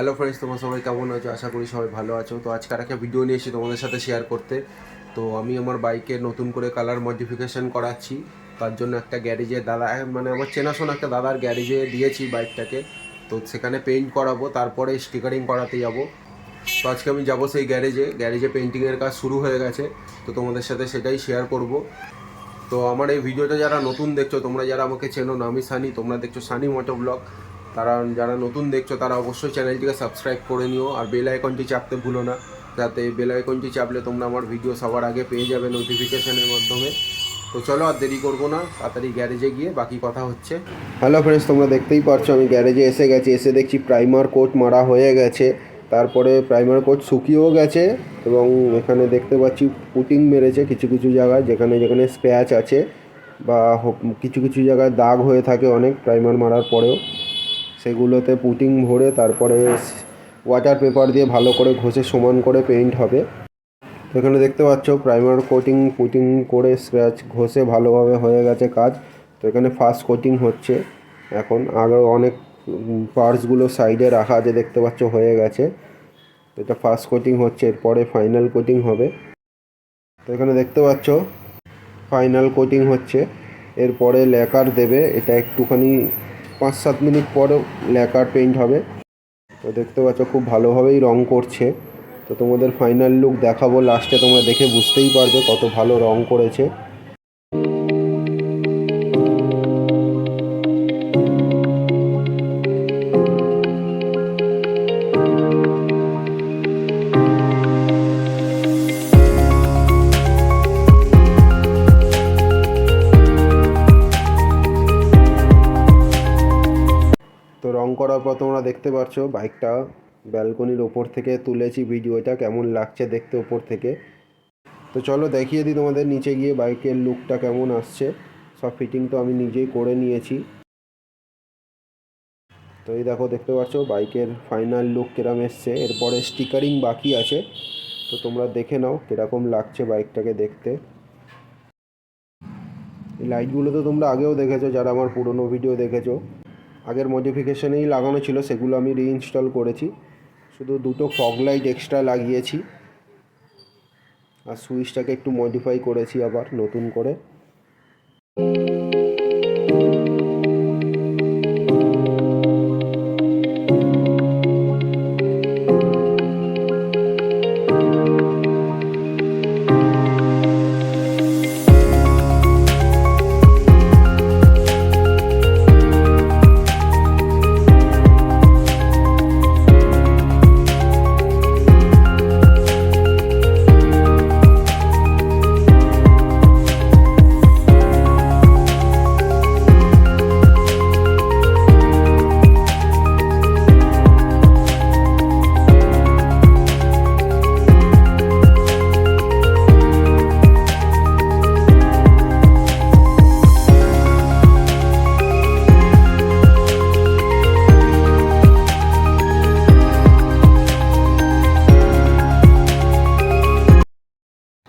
Hello friends তোমরা সবাই কেমন আছো? আশা করি সবাই ভালো আছো। তো আজকে একটা ভিডিও নিয়ে এসেছি তোমাদের সাথে শেয়ার করতে। তো আমি আমার বাইকে নতুন করে কালার মডিফিকেশন করাচ্ছি। তার জন্য একটা গ্যারেজে দাদা মানে আমার চেনাশোনা একটা দাদার গ্যারেজে দিয়েছি বাইকটাকে তো সেখানে পেইন্ট করাবো, তারপরে স্টিকারিং করাতে যাব। তো আজকে আমি যাব সেই গ্যারেজে গ্যারেজে পেন্টিংয়ের কাজ শুরু হয়ে গেছে। তো তোমাদের সাথে সেটাই শেয়ার করব। তো আমার এই ভিডিওটা যারা নতুন দেখছ, তোমরা যারা আমাকে চেনো না আমি সানি তোমরা দেখছ সানি মোটো ব্লগ তারা যারা নতুন দেখছ, তারা অবশ্যই চ্যানেলটিকে সাবস্ক্রাইব করে নিও আর বেল আইকনটি চাপতে ভুলো না, যাতে বেল আইকনটি চাপলে তোমরা আমার ভিডিও সবার আগে পেয়ে যাবে নোটিফিকেশনের মাধ্যমে। তো চলো আর দেরি করব না, তাড়াতাড়ি গ্যারেজে গিয়ে বাকি কথা হচ্ছে। হ্যালো ফ্রেন্ডস তোমরা দেখতেই পারছ আমি গ্যারেজে এসে গেছি, এসে দেখছি প্রাইমার কোট মারা হয়ে গেছে, তারপরে প্রাইমার কোট শুকিয়েও গেছে এবং এখানে দেখতে পাচ্ছি পুটিং মেরেছে কিছু কিছু জায়গায়, যেখানে যেখানে স্ক্র্যাচ আছে বা কিছু কিছু জায়গায় দাগ হয়ে থাকে অনেক প্রাইমার মারার পরেও। সেগুলোতে পুটিং ভরে তারপরে ওয়াটার পেপার দিয়ে ভালো করে ঘষে সমান করে পেইন্ট হবে। তো এখানে দেখতে পাচ্ছ প্রাইমার কোটিং পুটিং করে স্ক্র্যাচ ঘষে ভালোভাবে হয়ে গেছে কাজ। তো এখানে ফার্স্ট কোটিং হচ্ছে। এখন আরও অনেক পার্টসগুলো সাইডে রাখা আছে, দেখতে পাচ্ছ হয়ে গেছে। তো এটা ফার্স্ট কোটিং হচ্ছে, এরপরে ফাইনাল কোটিং হবে। তো এখানে দেখতে পাচ্ছ ফাইনাল কোটিং হচ্ছে। এরপরে ল্যাকার দেবে, এটা একটুখানি পাঁচ সাত মিনিট পরও ল্যাকার পেইন্ট হবে। তো দেখতে পাচ্ছ খুব ভালোভাবেই রং করছে। তো তোমাদের ফাইনাল লুক দেখাবো। লাস্টে তোমরা দেখে বুঝতেই পারবে কত ভালো রং করেছে। রং করার পর তোমরা দেখতে পাচ্ছ বাইকটা ব্যালকনির ওপর থেকে তুলেছি ভিডিওটা, কেমন লাগছে দেখতে ওপর থেকে। তো চলো দেখিয়ে দিই তোমাদের নিচে গিয়ে বাইকের লুকটা কেমন আসছে। সব ফিটিং তো আমি নিজেই করে নিয়েছি। তো এই দেখো, দেখতে পাচ্ছ বাইকের ফাইনাল লুক কিরম এসছে। এরপরে স্টিকারিং বাকি আছে। তো তোমরা দেখে নাও কীরকম লাগছে বাইকটাকে দেখতে। এই লাইটগুলো তো তোমরা আগেও দেখেছ, যারা আমার পুরনো ভিডিও দেখেছ। আগের মডিফিকেশনেই লাগানো ছিল, সেগুলো আমি রিইনস্টল করেছি। শুধু দুটো ফগ লাইট এক্সট্রা লাগিয়েছি। আর সুইচটাকে একটু মডিফাই করেছি আবার নতুন করে।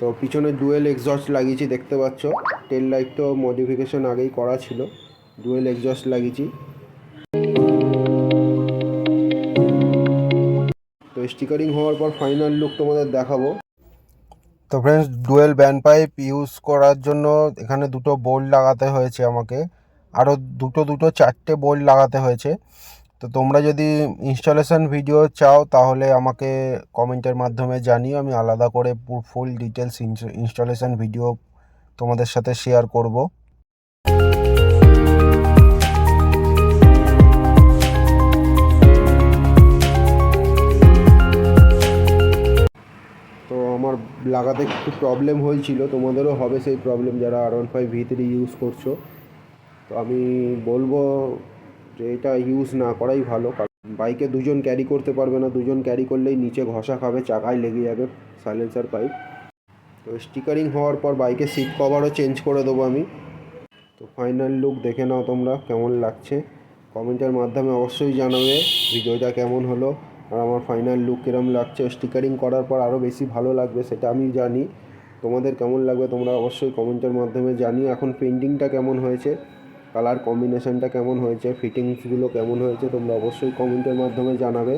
তো পিছনে ডুয়েল এক্সস্ট লাগিয়েছি, দেখতে পাচ্ছ। টেল লাইট তো মডিফিকেশন আগেই করা ছিল। ডুয়েল এক্সস্ট লাগিয়েছি। তো স্টিকারিং হওয়ার পর ফাইনাল লুক তোমাদের দেখাবো। তো friends dual band pipe use করার জন্য এখানে দুটো বোল্ট লাগাতে হয়েছে আমাকে। আরও দুটো দুটো চারটে বোল্ট লাগাতে হয়েছে। তো তোমরা যদি ইনস্টলেশন ভিডিও চাও, তাহলে আমাকে কমেন্টের মাধ্যমে জানিও। আমি আলাদা করে ফুল ডিটেলস ইনস্টলেশন ভিডিও তোমাদের সাথে শেয়ার করব। তো আমার লাগাতে একটু প্রবলেম হয়েছিল, তোমাদেরও হবে সেই প্রবলেম যারা আর ওয়ান ফাইভ ভি ইউজ করছ। তো আমি বলব যে এটা ইউজ না করাই ভালো বাইকে দুজন ক্যারি করতে পারবে না, দুজন ক্যারি করলেই নিচে ঘষা খাবে, চাকায় লেগে যাবে সাইলেন্সার পাইপ তো স্টিকারিং হওয়ার পর বাইকের সিট কভারও চেঞ্জ করে দেবো আমি। তো ফাইনাল লুক দেখে নাও তোমরা কেমন লাগছে। কমেন্টের মাধ্যমে অবশ্যই জানাবে ভিডিওটা কেমন হলো। আর আমার ফাইনাল লুক কীরকম লাগছে স্টিকারিং করার পর আরও বেশি ভালো লাগবে সেটা আমি জানি। তোমাদের কেমন লাগবে তোমরা অবশ্যই কমেন্টের মাধ্যমে জানিও। এখন পেন্টিংটা কেমন হয়েছে? কালার কম্বিনেশনটা কেমন হয়েছে ফিটিংসগুলো কেমন হয়েছে, তোমরা অবশ্যই কমেন্টের মাধ্যমে জানাবে।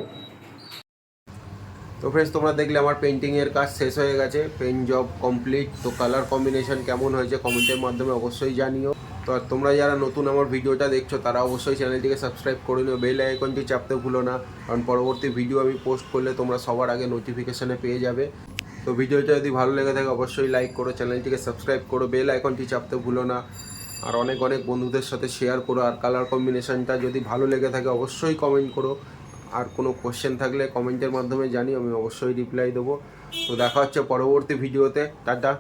তো ফ্রেন্ডস তোমরা দেখলে আমার পেন্টিংয়ের কাজ শেষ হয়ে গেছে পেন জব কমপ্লিট তো কালার কম্বিনেশন কেমন হয়েছে কমেন্টের মাধ্যমে অবশ্যই জানিও। তো আর তোমরা যারা নতুন আমার ভিডিওটা দেখছ, তারা অবশ্যই চ্যানেলটিকে সাবস্ক্রাইব করে নিও বেল আইকনটি চাপতে ভুলো না, কারণ পরবর্তী ভিডিও আমি পোস্ট করলে তোমরা সবার আগে নোটিফিকেশানে পেয়ে যাবে। তো ভিডিওটা যদি ভালো লেগে থাকে, অবশ্যই লাইক করো, চ্যানেলটিকে সাবস্ক্রাইব করো বেল আইকনটি চাপতে ভুলো না। আর অনেক অনেক বন্ধুদের সাথে শেয়ার করো। আর কালার কম্বিনেশনটা যদি ভালো লেগে থাকে, অবশ্যই কমেন্ট করো। আর কোনো কোশ্চেন থাকলে কমেন্টের মাধ্যমে জানি আমি অবশ্যই রিপ্লাই দেবো। তো দেখা হচ্ছে পরবর্তী ভিডিওতে টাটা।